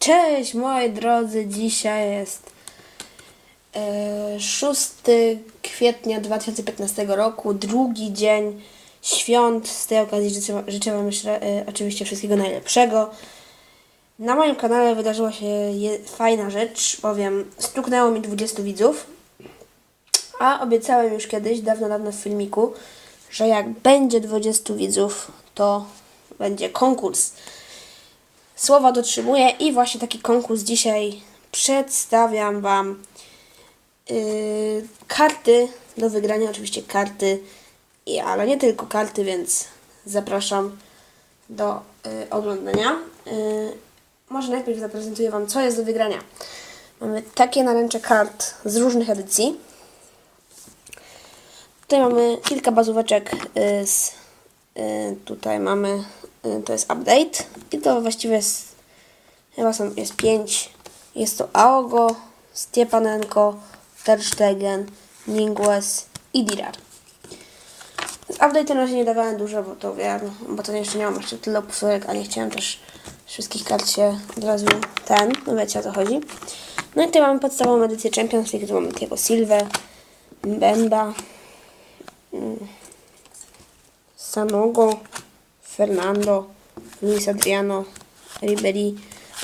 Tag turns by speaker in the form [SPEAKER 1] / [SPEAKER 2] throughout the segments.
[SPEAKER 1] Cześć moi drodzy, dzisiaj jest e, 6 kwietnia 2015 roku, drugi dzień świąt. Z tej okazji życzę, Wam e, oczywiście wszystkiego najlepszego. Na moim kanale wydarzyła się fajna rzecz, bowiem stuknęło mi 20 widzów, a obiecałem już kiedyś, dawno, dawno w filmiku, że jak będzie 20 widzów, to będzie konkurs. Słowa dotrzymuję i właśnie taki konkurs dzisiaj przedstawiam Wam yy, karty do wygrania, oczywiście karty, ale nie tylko karty, więc zapraszam do yy, oglądania. Yy, może najpierw zaprezentuję Wam, co jest do wygrania. Mamy takie naręcze kart z różnych edycji. Tutaj mamy kilka bazóweczek y, z, tutaj mamy, y, to jest update i to właściwie jest, chyba są, jest pięć. Jest to Aogo, Stiepanenko, Ter Stegen, Ningwes i Dirar. Z update'em na razie nie dawałem dużo, bo to wiem, bo to jeszcze nie mam jeszcze tyle opusek, a nie chciałem też wszystkich kart się od razu ten, no wiecie o co chodzi. No i tutaj mamy podstawową edycję Champions League, tu mamy takiego Silver, Mbemba, Sanogo, Fernando, Luis Adriano, Ribery,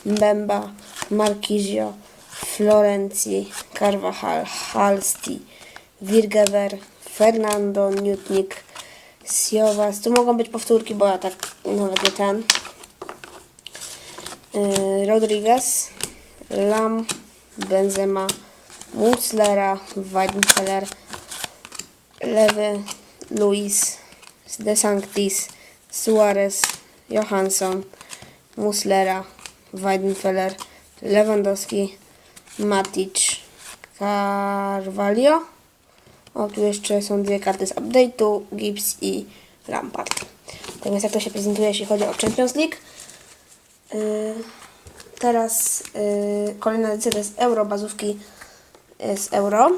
[SPEAKER 1] Mbemba, Marquisio, Florenzi, Carvajal, Halsti, Wirgever, Fernando, Newtnik, Siovas. Tu mogą być powtórki, bo ja tak nawet nie ten. Yy, Rodriguez, Lam, Benzema, Muslera, Weidenfeller, Lewy, Luis, De Sanctis, Suarez, Johansson, Muslera, Weidenfeller, Lewandowski, Matic, Carvalho. O, tu jeszcze są dwie karty z update'u, Gibbs i Lampard. Tak więc jak to się prezentuje, jeśli chodzi o Champions League. Yy, teraz yy, kolejna edycja to jest Euro, bazówki yy, z Euro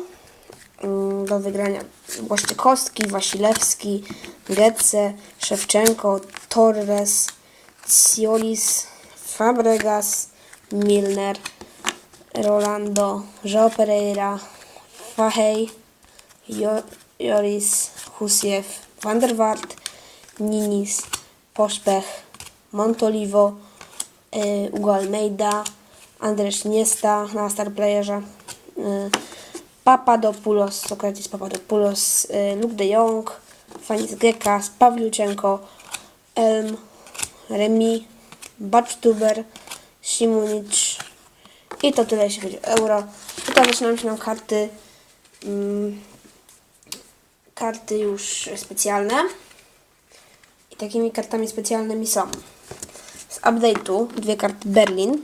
[SPEAKER 1] do wygrania. Błaszczykowski, Wasilewski, Getze, Szewczenko, Torres, Ciolis, Fabregas, Milner, Rolando, João Pereira, Fahey, jo Joris, Husiew, Van der Waart, Ninis, Poszpech, Montolivo, y, Ugo Almeida, Andrzej Niesta na star playerze, y, Papadopoulos, Sokratis Papadopoulos, y, Luke de Jong, Fanis Gekas, Pawliuczenko, Elm, Remi, Bacztuber, Simunic i to tyle jeśli chodzi o euro. Tutaj zaczynają się nam karty mm, karty już specjalne. I takimi kartami specjalnymi są. Z update'u dwie karty Berlin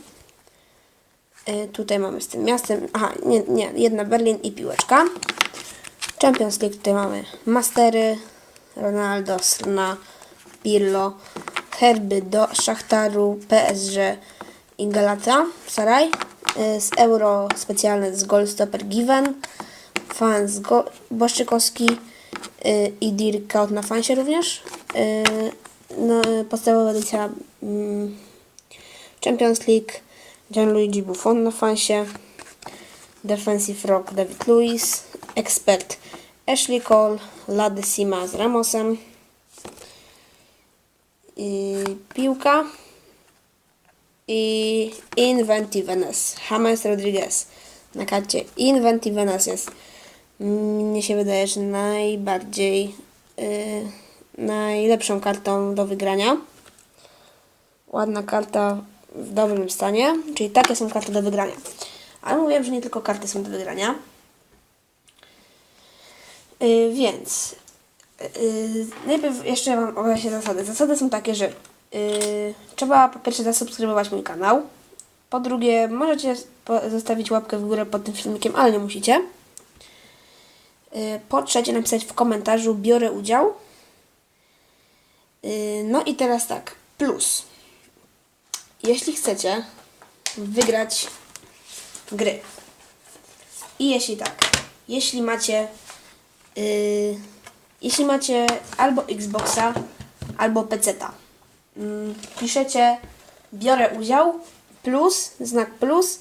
[SPEAKER 1] Tutaj mamy z tym miastem. Aha, nie, nie, jedna Berlin i piłeczka. Champions League tutaj mamy Mastery, Ronaldo, Srna, Pirlo, Herby do Szachtaru, PSG i Galata, Saraj. Y, Z Euro specjalne z Goldstopper Given, Fans Go Boszczykowski y, i Dirk na fansie również. Y, No, podstawowa edycja mm, Champions League Gianluigi Buffon na fansie, Defensive Rock David Luiz, Ekspert Ashley Cole, Lady Sima z Ramosem, i piłka i Inventiveness, James Rodriguez. Na karcie Inventiveness jest, mnie się wydaje, że najbardziej, yy, najlepszą kartą do wygrania. Ładna karta w dobrym stanie, czyli takie są karty do wygrania. Ale mówiłem, że nie tylko karty są do wygrania. Yy, więc yy, najpierw jeszcze Wam objaśnię zasady. Zasady są takie, że yy, trzeba po pierwsze zasubskrybować mój kanał. Po drugie, możecie zostawić łapkę w górę pod tym filmikiem, ale nie musicie. Yy, po trzecie, napisać w komentarzu biorę udział. Yy, no i teraz tak, plus. Jeśli chcecie wygrać gry i jeśli tak, jeśli macie yy, jeśli macie albo Xboxa, albo PC-ta, yy, piszecie biorę udział plus, znak plus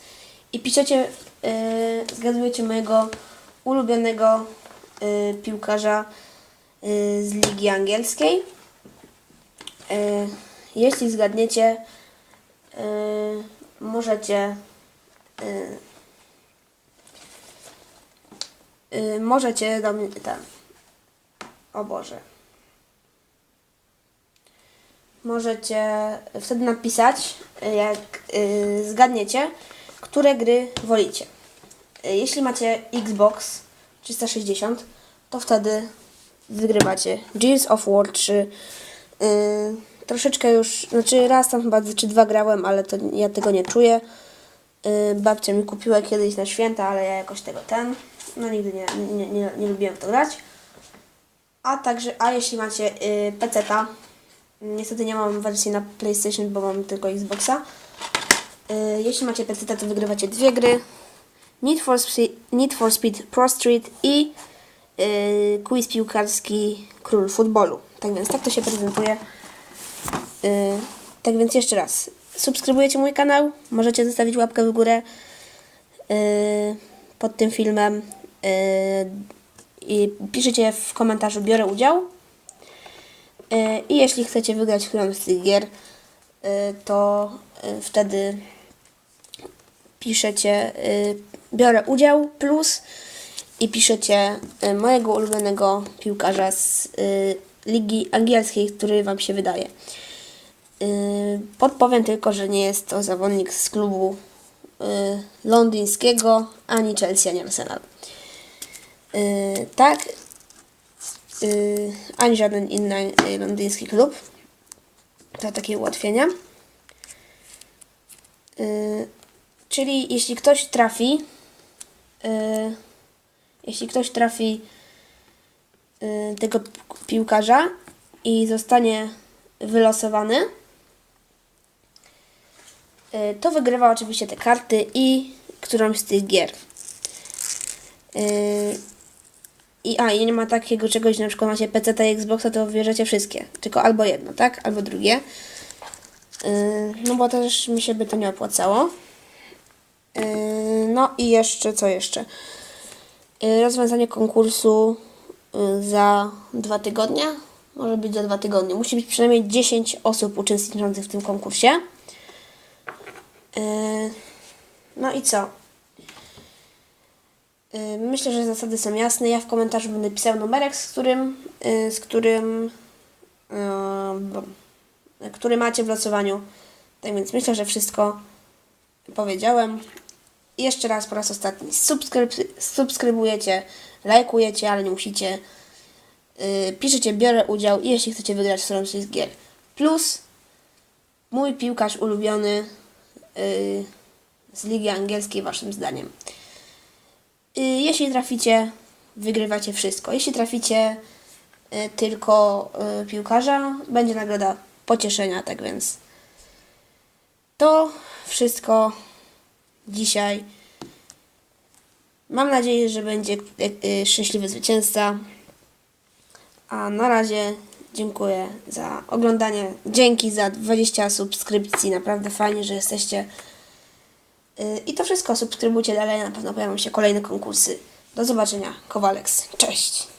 [SPEAKER 1] i piszecie, yy, zgadujecie mojego ulubionego yy, piłkarza yy, z ligi angielskiej. Yy, jeśli zgadniecie, możecie yy, yy, możecie do mnie tam o Boże możecie wtedy napisać, y, jak y, zgadniecie, które gry wolicie. Y, Jeśli macie Xbox 360, to wtedy wygrywacie Gears of War 3. Y, troszeczkę już, znaczy raz tam chyba czy dwa grałem, ale to ja tego nie czuję. Y, babcia mi kupiła kiedyś na święta, ale ja jakoś tego ten, no nigdy nie, nie, nie, nie lubiłem w to grać. A także, a jeśli macie y, PC-ta, niestety nie mam wersji na PlayStation, bo mam tylko Xboxa. Y, jeśli macie PC, to wygrywacie dwie gry. Need for, Speed, Need for Speed Pro Street i y, quiz piłkarski Król Futbolu. Tak więc tak to się prezentuje. Y, tak więc jeszcze raz. Subskrybujecie mój kanał, możecie zostawić łapkę w górę y, pod tym filmem y, i piszecie w komentarzu biorę udział. I jeśli chcecie wygrać którąś z tych gier, to wtedy piszecie biorę udział plus i piszecie mojego ulubionego piłkarza z ligi angielskiej, który wam się wydaje. Y, Podpowiem tylko, że nie jest to zawodnik z klubu y, londyńskiego, ani Chelsea, ani Arsenal. Y, Tak, ani żaden inny londyński klub. To takie ułatwienia. Czyli jeśli ktoś trafi, jeśli ktoś trafi tego piłkarza i zostanie wylosowany, to wygrywa oczywiście te karty i którąś z tych gier. Y, i a, i nie ma takiego czegoś, na przykład macie PC i Xboxa, to bierzecie wszystkie. Tylko albo jedno, tak? Albo drugie. Yy, no bo też mi się by to nie opłacało. No i jeszcze, co jeszcze? Rozwiązanie konkursu za dwa tygodnie. Może być za dwa tygodnie. Musi być przynajmniej 10 osób uczestniczących w tym konkursie. Yy, no i co? Y, Myślę, że zasady są jasne. Ja w komentarzu będę pisał numerek, z którym, y, z którym, który macie w losowaniu. Tak więc myślę, że wszystko powiedziałem. Jeszcze raz po raz ostatni. Subskryb subskrybujecie, lajkujecie, ale nie musicie. Piszecie, biorę udział i jeśli chcecie wygrać w którąś z gier. Plus mój piłkarz ulubiony z ligi angielskiej waszym zdaniem. Y, Jeśli traficie, wygrywacie wszystko. Jeśli traficie y, tylko y, piłkarza, będzie nagroda pocieszenia, tak więc to wszystko dzisiaj. Mam nadzieję, że będzie y, y, szczęśliwy zwycięzca. A na razie dziękuję za oglądanie. Dzięki za 20 subskrypcji. Naprawdę fajnie, że jesteście. Y, I to wszystko. Subskrybujcie dalej, na pewno pojawią się kolejne konkursy. Do zobaczenia. Kowaleks. Cześć.